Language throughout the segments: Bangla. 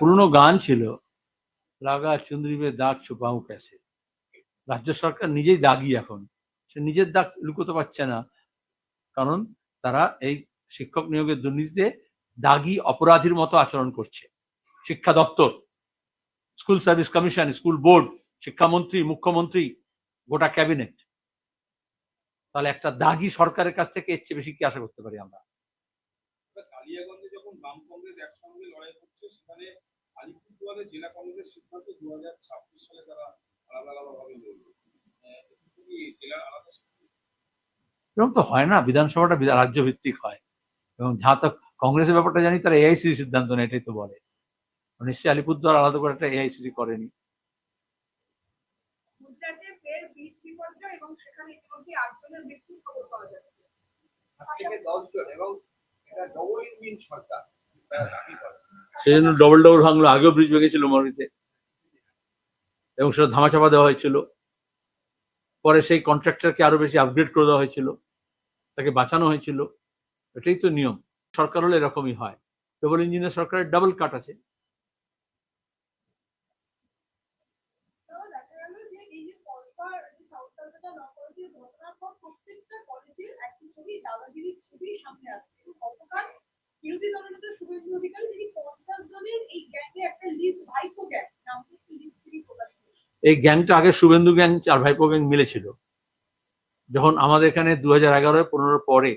পুরনো গান ছিল, লাগা চুন্দ্রি মে দাগ ছুপাও ক্যাসে। রাজ্য সরকার নিজেই দাগি এখন। সে নিজের দাগ লুকোতে পারছে না। কারণ তারা এই শিক্ষক নিয়োগের দুর্নীতিতে দাগি অপরাধীর মতো আচরণ করছে। শিক্ষা দপ্তর, school service commission, school board, শিক্ষামন্ত্রী, মুখ্যমন্ত্রী, গোটা ক্যাবিনেট। তাহলে একটা দাগি সরকারের কাছ থেকে এর চেয়ে বেশি কি আশা করতে পারি আমরা? কালিয়াগঞ্জে যখন বাম একসঙ্গে লড়াই করছে সেখানে আলিপুরদুয়ারে জেলা কংগ্রেস সিদ্ধান্ত দু হাজার ছাব্বিশ সালে তারা আলাদা লড়বে এরকম তো হয় না বিধানসভাটা রাজ্য ভিত্তিক হয়। এবং যা তো কংগ্রেসের ব্যাপারটা জানি তারা এআইসিসি সিদ্ধান্ত নেয় এটাই তো বলে। নিশ্চয়ই আলিপুরদুয়ার আলাদা করে একটা এআইসিসি করেনি। এবং এটা ডবল ইঞ্জিন সরকার দাবি করে। সেই জন্য ডবল ডবল ভাঙলো, আগেও ব্রিজ ভেঙেছিল মরিতে। এবং সেটা ধামাচাপা দেওয়া হয়েছিল। পরে সেই কন্ট্রাক্টরকে আরও বেশি আপগ্রেড করে দেওয়া হয়েছিল। তাকে বাঁচানো হয়েছিল। এটাই তো নিয়ম। সরকার হলে এরকমই হয়। ডবল ইঞ্জিনের সরকারের ডাবল কাট আছে। প্রত্যেকটা বিরোধী দলনেতা শুভেন্দু অধিকারী তিনি পঞ্চাশ জনের এই গ্যাংয়ে একটা লিস্ট ভাইপো গ্যাং প্রকাশ এই গ্যাংটা আগে শুভেন্দু গ্যাং আর ভাইপো গ্যাং মিলেছিল যখন আমাদের এখানে দু হাজার এগারো পনেরো পরে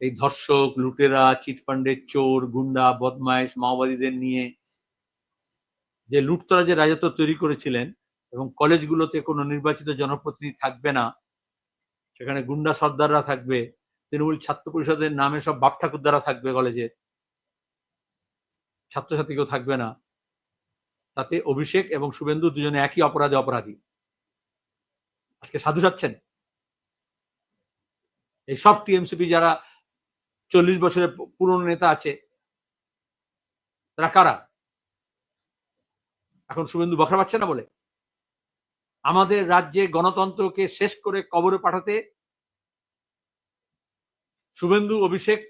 এই ধর্ষক, লুটেরা চিটফান্ডের চোর, গুন্ডা, বদমাইশ, মাওবাদীদের নিয়ে যে লুটতরা যে রাজত্ব তৈরি করেছিলেন এবং কলেজগুলোতে কোনো নির্বাচিত জনপ্রতিনিধি থাকবে না, সেখানে গুন্ডা সর্দাররা থাকবে তৃণমূল ছাত্র পরিষদের নামে সব বাপ ঠাকুরদারা থাকবে কলেজে। ছাত্রছাত্রী কেউ থাকবে না। তাতে অভিষেক এবং শুভেন্দু দুজনে একই অপরাধে অপরাধী। আজকে সাধু সাচ্ছেন এই সব টিএমসিপি যারা চল্লিশ বছরের পুরনো নেতা আছে, তারা কারা? এখন শুভেন্দু বখরা পাচ্ছে না বলে? আমাদের রাজ্যে গণতন্ত্রকে শেষ করে কবরে পাঠাতে শুভেন্দু অভিষেক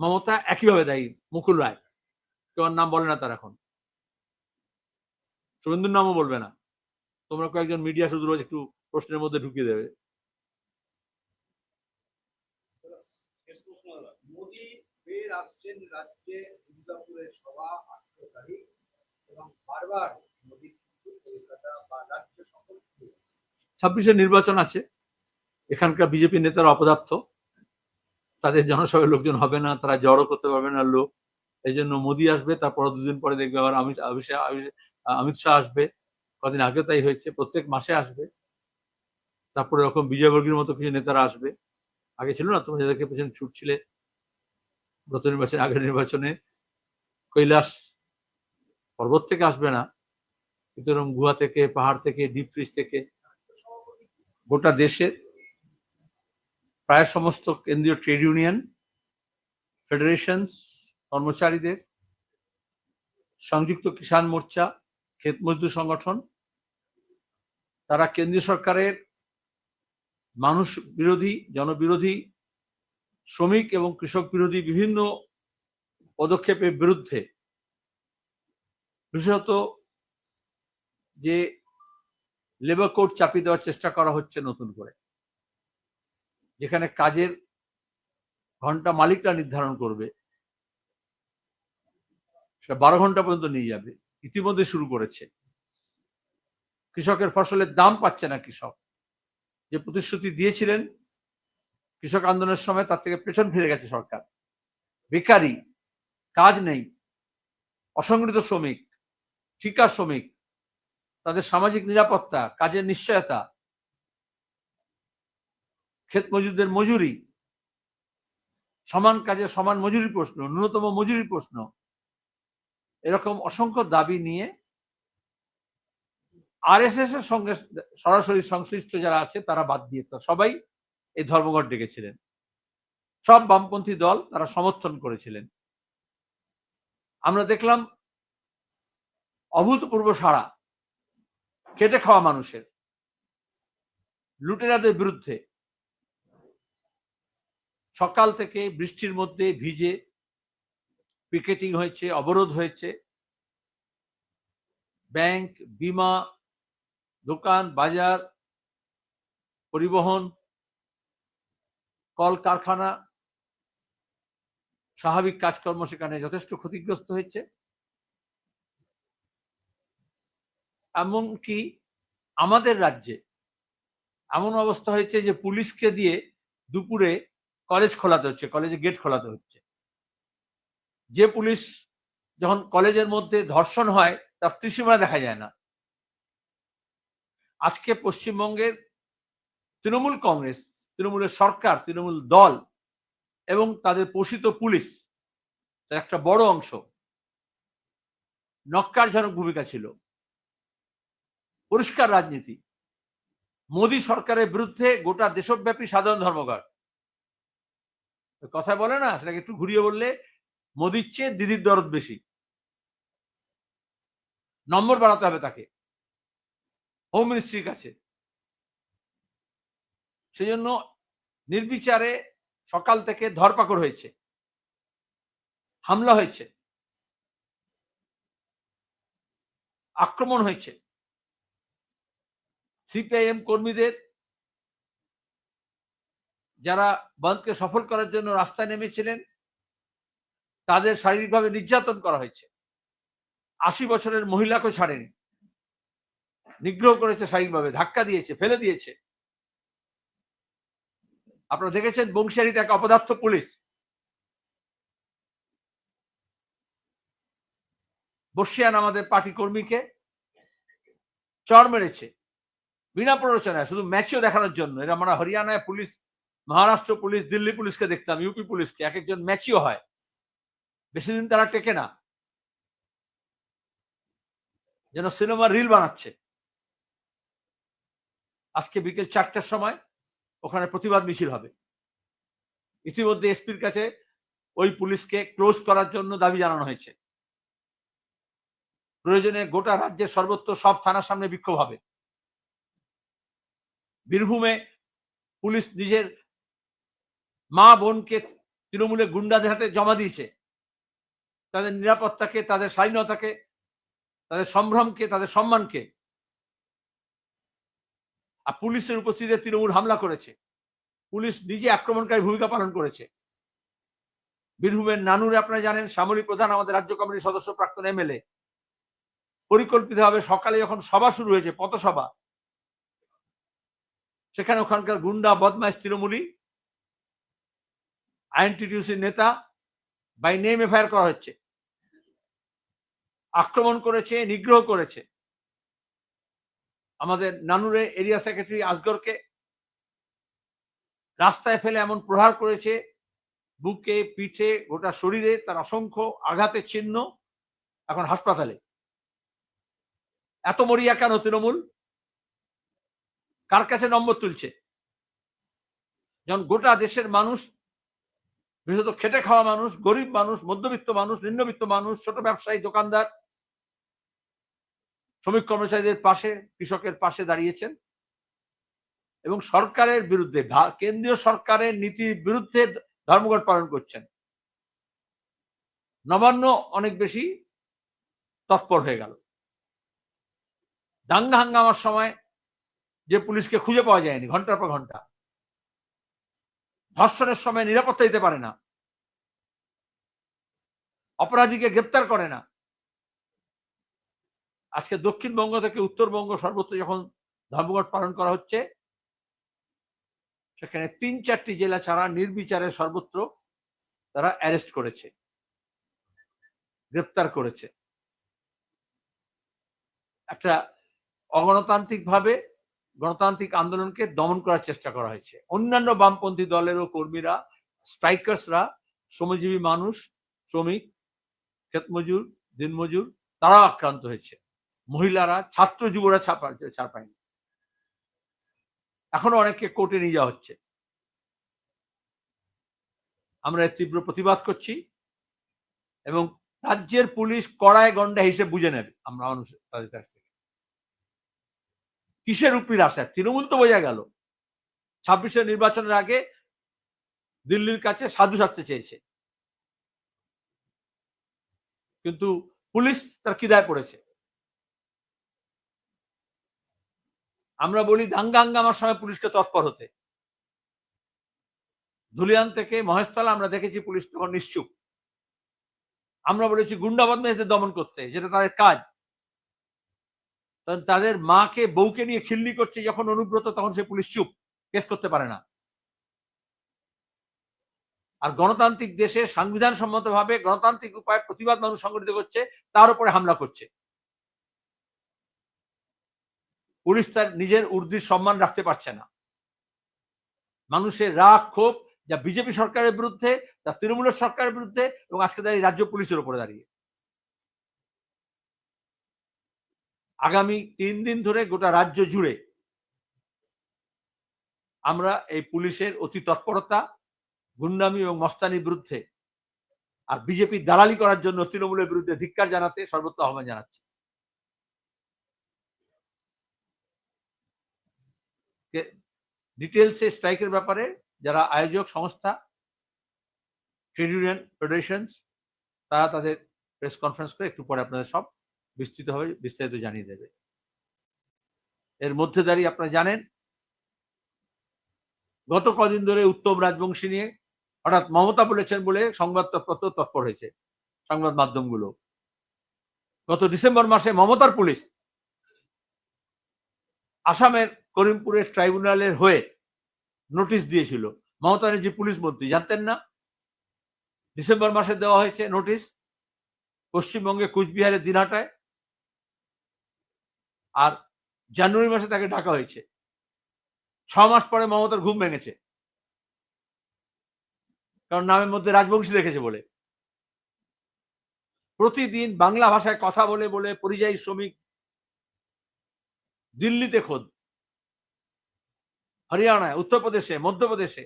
মমতা একইভাবে দায়ী মুকুল রায়। কেউ নাম বলে না তার এখন। শুভেন্দুর নামও বলবে না। তোমরা কয়েকজন মিডিয়া শুধু রোজ একটু প্রশ্নের মধ্যে ঢুকিয়ে দেবে। শেষ প্রশ্ন দাদা। মোদী ফের আসছেন রাজ্যে দুর্গাপুরের সভা আঠেরো তারিখ এবং বারবার মোদী কলকাতা বা রাজ্য সফর ছাব্বিশে নির্বাচন আছে। এখানকার বিজেপি নেতারা অপদার্থ। তাদের জনসভায় লোকজন হবে না, তারা জড়ো করতে পারবে না লোক। এই জন্য মোদী আসবে, তারপর দুদিন পরে দেখবে আবার অমিত অমিত শাহ আসবে। কদিন আগে তাই হয়েছে, প্রত্যেক মাসে আসবে। তারপরে এরকম বিজয়বর্গীর মতো কিছু নেতারা আসবে। আগে ছিল না, তোমরা যাদেরকে পেছনে ছুটছিলে, গত নির্বাচনে, আগের নির্বাচনে। কৈলাস পর্বত থেকে আসবে না, কিন্তু গুহা থেকে, পাহাড় থেকে ডিপ ফ্রিজ থেকে গোটা দেশের প্রায় সমস্ত কেন্দ্রীয় ট্রেড ইউনিয়ন, ফেডারেশনস, কর্মচারীদের, সংযুক্ত কিষাণ মোর্চা, ক্ষেত মজদুর সংগঠন, তারা কেন্দ্রীয় সরকারের মানুষ বিরোধী, জনবিরোধী, শ্রমিক এবং কৃষক বিরোধী বিভিন্ন পদক্ষেপের বিরুদ্ধে বিশেষত যে লেবার কোড চাপিয়ে দেওয়ার চেষ্টা করা হচ্ছে নতুন করে। যেখানে কাজের ঘণ্টা মালিকরা নির্ধারণ করবে। সেটা বারো ঘণ্টা পর্যন্ত নিয়ে যাবে। ইতিমধ্যে শুরু করেছে। কৃষকের ফসলের দাম পাচ্ছে না কৃষক। যে প্রতিশ্রুতি দিয়েছিলেন, কৃষক আন্দোলনের সময় তার থেকে পেছন ফিরে গেছে সরকার। বেকারি কাজ নেই। অসংগঠিত শ্রমিক, ঠিকা শ্রমিক, তাদের সামাজিক নিরাপত্তা, কাজের নিশ্চয়তা ক্ষেত মজুরদের মজুরি। সমান কাজে সমান মজুরি প্রশ্ন, ন্যূনতম মজুরি প্রশ্ন। এরকম অসংখ্য দাবি নিয়ে আরএসএস এর সঙ্গে সরাসরি সংশ্লিষ্ট যারা আছে, তারা বাদ দিয়ে সবাই এই ধর্মঘট ডেকেছিলেন। সব বামপন্থী দল তারা সমর্থন করেছিলেন। আমরা দেখলাম অভূতপূর্ব সাড়া খেটে খাওয়া মানুষের, লুটেরাদের বিরুদ্ধে। সকাল থেকে বৃষ্টির মধ্যে ভিজে পিকেটিং হয়েছে, অবরোধ হয়েছে। ব্যাংক, বিমা, দোকান, বাজার, পরিবহন কল কারখানা স্বাভাবিক কাজকর্ম সেখানে যথেষ্ট ক্ষতিগ্রস্ত হয়েছে। এমনকি আমাদের রাজ্যে এমন অবস্থা হয়েছে যে পুলিশকে দিয়ে দুপুরে কলেজ খোলাতে হচ্ছে কলেজে গেট খোলাতে হচ্ছে। যে পুলিশ যখন কলেজের মধ্যে ধর্ষণ হয়, তার ত্রিসীমানা দেখা যায় না। আজকে পশ্চিমবঙ্গের তৃণমূল কংগ্রেস, তৃণমূলের সরকার, তৃণমূল দল এবং তাদের পোষিত পুলিশ, তার একটা বড় অংশ নক্কারজনক ভূমিকা ছিল। পরিষ্কার রাজনীতি। মোদী সরকারের বিরুদ্ধে গোটা দেশব্যাপী সাধারণ ধর্মঘট। কথা বলে না, সেটাকে একটু ঘুরিয়ে বললে মোদির চেয়ে দিদির দরদ বেশি। নম্বর বাড়াতে হবে তাকে। হোম মিনিস্ট্রির কাছে। সেই জন্য নির্বিচারে সকাল থেকে ধরপাকড় হয়েছে। হামলা হয়েছে। আক্রমণ হয়েছে। সিপিআইএম কর্মীদের যারা বন্ধকে সফল করার জন্য রাস্তায় নেমেছিলেন, তাদের শারীরিকভাবে নির্যাতন করা হয়েছে। আশি বছরের মহিলাকে ছাড়েনি। নিগ্রহ করেছে শারীরিকভাবে, ধাক্কা দিয়েছে, ফেলে দিয়েছে। আপনারা দেখেছেন বংশিয়ারিতে এক অপদার্থ পুলিশ। বর্ষিয়ান আমাদের পার্টি কর্মীকে চর মেরেছে। বিনা প্ররোচনায়, শুধু ম্যাচও দেখানোর জন্য। এরা আমরা হরিয়ানায় পুলিশ মহারাষ্ট্র পুলিশ, দিল্লি পুলিশকে দেখতাম, ইউপি পুলিশকে এক একজন ম্যাচিও হয়। বেশি দিন তারা টেকে না। যেন সিনেমার রিল বানাচ্ছে। আজকে বিকেল চারটার সময় ওখানে প্রতিবাদ মিছিল হবে। ইতিমধ্যে এসপির কাছে ওই পুলিশকে ক্লোজ করার জন্য দাবি জানানো হয়েছে। প্রয়োজনে গোটা রাজ্যের সর্বত্র সব থানার সামনে বিক্ষোভ হবে। বীরভূমে পুলিশ নিজের মা বোনকে তৃণমূলের গুন্ডাদের হাতে জমা দিয়েছে। তাদের নিরাপত্তাকে, তাদের স্বাধীনতাকে, তাদের সম্ভ্রমকে, তাদের সম্মানকে। আর পুলিশের উপস্থিতিতে তৃণমূল হামলা করেছে। পুলিশ নিজে আক্রমণকারী ভূমিকা পালন করেছে। বীরভূমের নানুরে আপনারা জানেন সামরিক প্রধান আমাদের রাজ্য কমিটির সদস্য, প্রাক্তন এমএলএ পরিকল্পিতভাবে সকালে যখন সভা শুরু হয়েছে, পথসভা, সেখানে ওখানকার গুন্ডা, বদমাইশ তৃণমূলী আইএনটিটিউসির নেতা বাই নেম এফআইআর করা হচ্ছে। আক্রমণ করেছে, নিগ্রহ করেছে। আমাদের নানুরে এরিয়া সেক্রেটারি আসগরকে রাস্তায় ফেলে এমন প্রহার করেছে, বুকে, পিঠে, গোটা শরীরে তার অসংখ্য আঘাতের চিহ্ন এখন হাসপাতালে। এত মরিয়া কেন তৃণমূল? কার কাছে নম্বর তুলছে? যখন গোটা দেশের মানুষ বিশেষত খেটে খাওয়া মানুষ, গরিব মানুষ, মধ্যবিত্ত মানুষ, নিম্নবিত্ত মানুষ, ছোট ব্যবসায়ী, দোকানদার, শ্রমিক কর্মচারীদের পাশে, কৃষকের পাশে দাঁড়িয়েছেন এবং সরকারের বিরুদ্ধে কেন্দ্রীয় সরকারের নীতির বিরুদ্ধে ধর্মঘট পালন করছেন। নবান্ন অনেক বেশি তৎপর হয়ে গেল। দাঙ্গা হাঙ্গামার সময় যে পুলিশকে খুঁজে পাওয়া যায়নি, ঘণ্টার পর ঘণ্টা। ধর্ষণের সময় নিরাপত্তা দিতে পারে না। অপরাধীকে গ্রেপ্তার করে না। আজকে দক্ষিণবঙ্গ থেকে উত্তরবঙ্গ সর্বত্র যখন ধর্মঘট পালন করা হচ্ছে, সেখানে তিন চারটি জেলা ছাড়া নির্বিচারে সর্বত্র তারা অ্যারেস্ট করেছে, গ্রেপ্তার করেছে। একটা অগণতান্ত্রিক ভাবে গণতান্ত্রিক আন্দোলনকে দমন করার চেষ্টা করা হয়েছে। অন্যান্য বামপন্থী দলেরও কর্মীরা, স্ট্রাইকার্সরা, শ্রমজীবী মানুষ, শ্রমিক ক্ষেতমজুর দিনমজুর, তারাও আক্রান্ত হয়েছে। মহিলারা, ছাত্র যুবরা ছাপা ছাড় পায়নি। এখনও অনেককে কোর্টে নিয়ে যাওয়া হচ্ছে। আমরা তীব্র প্রতিবাদ করছি এবং রাজ্যের পুলিশ কড়ায় গন্ডা হিসেবে বুঝে নেবে। আমরা মানুষ তাদের কাছ থেকে। কিসের উপর আশা তৃণমূল তো বোঝা গেল। ছাব্বিশের নির্বাচনের আগে দিল্লির কাছে সাধু সাজতে চেয়েছে। কিন্তু পুলিশ তার কিদায় পড়েছে আমরা বলি দাঙ্গা হাঙ্গামার সময় পুলিশকে তৎপর হতে। ধুলিয়ান থেকে মহেশতলা আমরা দেখেছি পুলিশ তখন নিশ্চুপ। আমরা বলেছি গুন্ডা বদমাইশদের দমন করতে, যেটা তাদের কাজ। তাদের মাকে, বউকে নিয়ে খিল্লি করছে, যখন অনুব্রত, তখন সে পুলিশ চুপ, কেস করতে পারে না। আর গণতান্ত্রিক দেশে সংবিধান সম্মতভাবে গণতান্ত্রিক উপায়ে প্রতিবাদ মানুষ সংগঠিত করছে, তার উপরে হামলা করছে। পুলিশ তার নিজের উর্দির সম্মান রাখতে পারছে না। মানুষের রাগ, ক্ষোভ, যা বিজেপি সরকারের বিরুদ্ধে, যা তৃণমূলের সরকারের বিরুদ্ধে, এবং আজকে দাঁড়িয়ে রাজ্য পুলিশের উপরে দাঁড়িয়ে। আগামী তিন দিন ধরে গোটা রাজ্য জুড়ে আমরা এই পুলিশের অতি তৎপরতা, গুন্ডামি এবং মস্তানির বিরুদ্ধে আর বিজেপি দালালি করার জন্য তৃণমূলের বিরুদ্ধে ধিক্কার জানাতে সর্বত্র আহ্বান জানাচ্ছি। ডিটেলসে স্ট্রাইকের ব্যাপারে যারা আয়োজক সংস্থা ট্রেড ইউনিয়ন ফেডারেশনস তারা তাদের প্রেস কনফারেন্স করে, একটু পরে আপনাদের সব বিস্তৃতভাবে বিস্তারিত জানিয়ে দেবে। এর মধ্যে দাঁড়িয়ে আপনারা জানেন, গত কদিন ধরে উত্তম রাজবংশী নিয়ে হঠাৎ মমতা বলেছেন বলে সংবাদ সংবাদপত্র তৎপর হয়েছে, সংবাদ মাধ্যমগুলো। গত ডিসেম্বর মাসে মমতার পুলিশ আসামের করিমপুরের ট্রাইব্যুনালের হয়ে নোটিশ দিয়েছিল। মমতা ব্যানার্জি পুলিশ মন্ত্রী, জানতেন না? ডিসেম্বর মাসে দেওয়া হয়েছে নোটিশ পশ্চিমবঙ্গে কুচবিহারের দিনহাটায়। আর জানুয়ারি মাসে তাকে ডাকা হয়েছে। ছ মাস পরে মমতার ঘুম ভেঙেছে। কারণ নামের মধ্যে রাজবংশী দেখেছে বলে। প্রতিদিন বাংলা ভাষায় কথা বলে বলে পরিযায়ী শ্রমিক দিল্লিতে খোদ। হরিয়ানায়, উত্তরপ্রদেশে, মধ্যপ্রদেশে,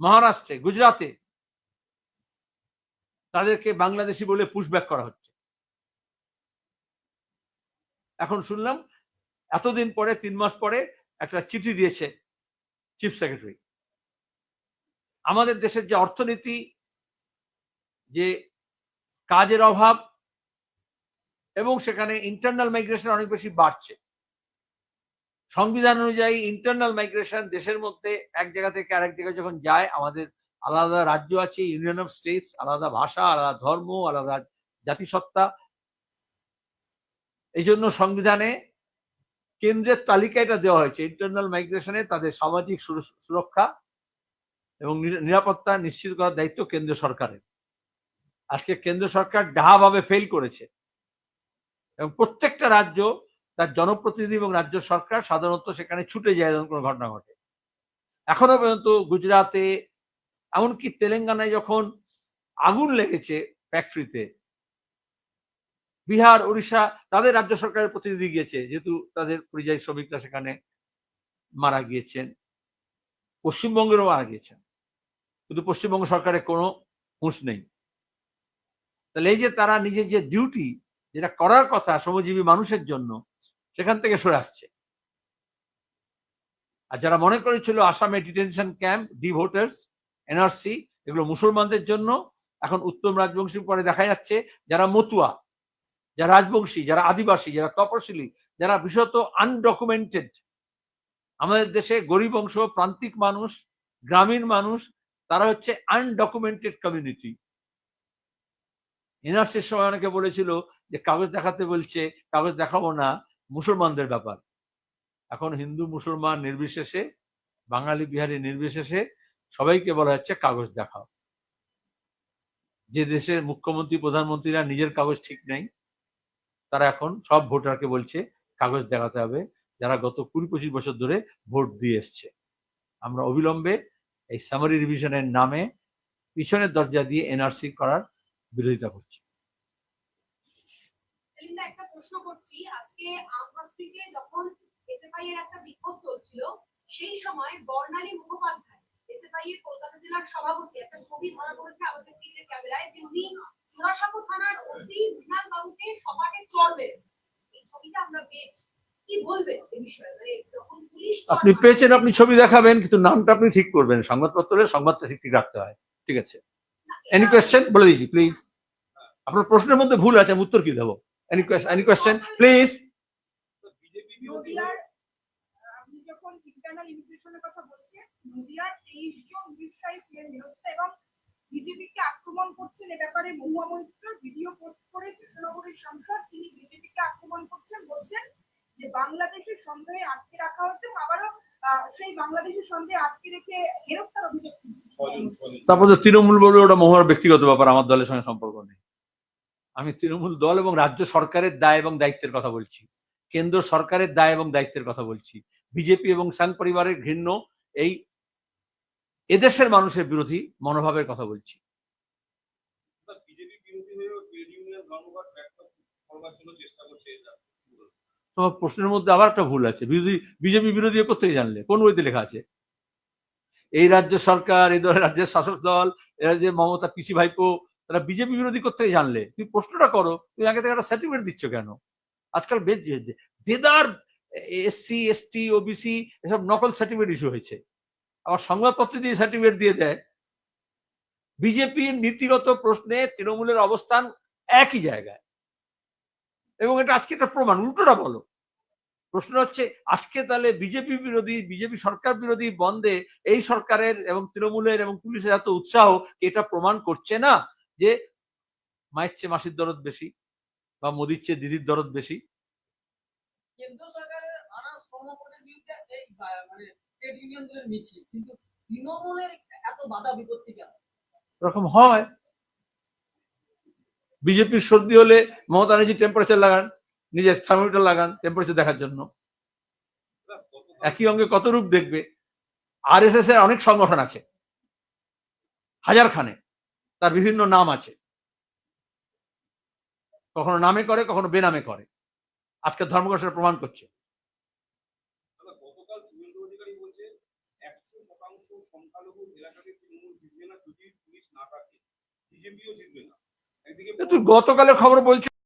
মহারাষ্ট্রে গুজরাটে তাদেরকে বাংলাদেশি বলে পুশব্যাক করা হচ্ছে। এখন শুনলাম এতদিন পরে, তিন মাস পরে একটা চিঠি দিয়েছে চিফ সেক্রেটারি আমাদের দেশের যে অর্থনীতি, যে কাজের অভাব এবং সেখানে ইন্টারনাল মাইগ্রেশন অনেক বেশি বাড়ছে। সংবিধান অনুযায়ী ইন্টারনাল মাইগ্রেশন দেশের মধ্যে এক জায়গা থেকে আরেক জায়গায় যখন যায়, আমাদের আলাদা রাজ্য আছে ইউনিয়ন অফ স্টেটস আলাদা ভাষা, আলাদা ধর্ম, আলাদা জাতিসত্তা। এই জন্য সংবিধানে কেন্দ্রের তালিকা এটা দেওয়া হয়েছে। ইন্টারনাল মাইগ্রেশনে তাদের সামাজিক সুরক্ষা এবং নিরা- নিরাপত্তা নিশ্চিত করার দায়িত্ব কেন্দ্র সরকারের। আজকে কেন্দ্র সরকার ডাহাভাবে ফেল করেছে। এবং প্রত্যেকটা রাজ্য, তার জনপ্রতিনিধি এবং রাজ্য সরকার সাধারণত সেখানে ছুটে যায় যখন কোনো ঘটনা ঘটে। এখনও পর্যন্ত গুজরাটে, এমনকি তেলেঙ্গানায় যখন আগুন লেগেছে ফ্যাক্টরিতে বিহার উড়িষ্যা তাদের রাজ্য সরকারের প্রতিনিধি গিয়েছে, যেহেতু তাদের পরিযায়ী শ্রমিকরা সেখানে মারা গিয়েছেন। পশ্চিমবঙ্গেরও মারা গিয়েছেন। কিন্তু পশ্চিমবঙ্গ সরকারের কোনো হুঁশ নেই। তাহলে এই যে তারা নিজের যে ডিউটি যেটা করার কথা শ্রমজীবী মানুষের জন্য, সেখান থেকে সরে আসছে। আর যারা মনে করেছিল আসামে detention camp D voters NRC এগুলো মুসলমানদের জন্য, এখন উত্তম রাজবংশী পরে দেখা যাচ্ছে যারা মতুয়া। যারা রাজবংশী, যারা আদিবাসী, যারা তপশিলি, যারা বিশেষত আনডকুমেন্টেড আমাদের দেশে গরিব অংশ, প্রান্তিক মানুষ, গ্রামীণ মানুষ, তারা হচ্ছে আনডকুমেন্টেড কমিউনিটি এনআরসির সময় অনেকে বলেছিল যে কাগজ দেখাতে বলছে, কাগজ দেখাবো না, মুসলমানদের ব্যাপার। এখন হিন্দু, মুসলমান নির্বিশেষে, বাঙালি, বিহারি নির্বিশেষে সবাইকে বলা হচ্ছে কাগজ দেখাও। যে দেশের মুখ্যমন্ত্রী, প্রধানমন্ত্রীরা নিজের কাগজ ঠিক নেই। তারা এখন সব ভোটারকে বলছে, কাগজ দেখাতে হবে, যারা গত কুড়ি পঁচিশ বছর ধরে ভোট দিয়ে এসছে। আমরা অবিলম্বে এই সামারি রিভিশনের নামে পিছনের দরজা দিয়ে এনআরসি করার বিরোধিতা করছি। সেই সময় বর্ণালী মুখোপাধ্যায় কলকাতা জেলার সভাপতি, একটা ছবি ধরা পড়েছে আমাদের ক্যামেরায় যে উনি জোড়াসাঁকো থানার ওসি মৃণাল বাবুকে চড় মেরেছে। এই ছবিটা আমরা পেয়েছি। কি বলবেন এই বিষয়ে? মানে যখন পুলিশ আপনি পেয়েছেন আপনি ছবি দেখাবেন কিন্তু নামটা আপনি ঠিক করবেন। সংবাদপত্রে সংবাদটা ঠিক ঠিক রাখতে হয়। ঠিক আছে? এনি কোয়েশ্চেন বলে দিচ্ছি প্লিজ আপনার প্রশ্নের মধ্যে ভুল আছে আমি উত্তর কি দেবো? Any question any question please BJP তারপর তো তৃণমূল বলে ওটা মহর ব্যক্তিগত ব্যাপার আমার দলের সঙ্গে সম্পর্ক নেই। আমি তৃণমূল দল এবং রাজ্য সরকারের দায় এবং দায়িত্বের কথা বলছি। কেন্দ্র সরকারের দায় এবং দায়িত্বের কথা বলছি। বিজেপি এবং সাং পরিবারের ঘৃণ্য এই এদেশের মানুষের বিরোধী মনোভাবের কথা বলছি। বিজেপি বিরোধী হয়েও ট্রেড ইউনিয়ন ধর্মঘট ব্যর্থ করবার জন্য চেষ্টা করছে এটা তোমার প্রশ্নের মধ্যে আবার একটা ভুল আছে। বিরোধী, বিজেপি বিরোধী কোথেকে জানলে? কোন বইতে লেখা আছে? এই রাজ্য সরকার, এই দলের রাজ্যের শাসক দল এরা যে মমতা পিসি ভাইপো, তারা বিজেপি বিরোধী কোথেকে জানলে? তুমি প্রশ্নটা করো, তুমি আগে থেকে একটা সার্টিফিকেট দিচ্ছ কেন? আজকাল বেশ দেদার এসসি, এসটি, ওবিসি এসব নকল সার্টিফিকেট ইস্যু হয়েছে। আবার সংবাদপত্র দিয়ে সার্টিফিকেট দিয়ে দেয়। বিজেপির নীতিগত প্রশ্নে তৃণমূলের অবস্থান একই জায়গায়। এবং এটা আজকে একটা প্রমাণ উল্টোটা বলো। প্রশ্ন হচ্ছে আজকে তাহলে বিজেপি বিরোধী বিজেপি সরকার বিরোধী বন্ধে এই সরকারের এবং তৃণমূলের এবং পুলিশের এত উৎসাহ এটা প্রমাণ করছে না যে মায়ের চেয়ে মাসির দরদ বেশি বা মোদির চেয়ে দিদির দরদ বেশি? কেন্দ্র সরকারের আনা শ্রমকোটের বিরুদ্ধে এই মানে ট্রেড ইউনিয়নগুলোর মিছিল কিন্তু তৃণমূলের এত বাধা বিপত্তি কেন? এরকম হয়। বিজেপির সর্দি হলে মমতা ব্যানার্জি টেম্পারেচার লাগান, নিজের থার্মোমিটার লাগান টেম্পারেচার দেখার জন্য। একই অঙ্গে কত রূপ দেখবে? আর এস এস এর অনেক সংগঠন আছে হাজার খানে তার বিভিন্ন নাম আছে। কখনো নামে করে, কখনো বেনামে করে। আজকে ধর্মঘট সেটা প্রমাণ করছে। সংখ্যালঘু এলাকাতে তৃণমূল জিতবে না যদি পুলিশ না থাকে বিজেপিও জিতবে না। তুই গতকালের খবর বলছিস?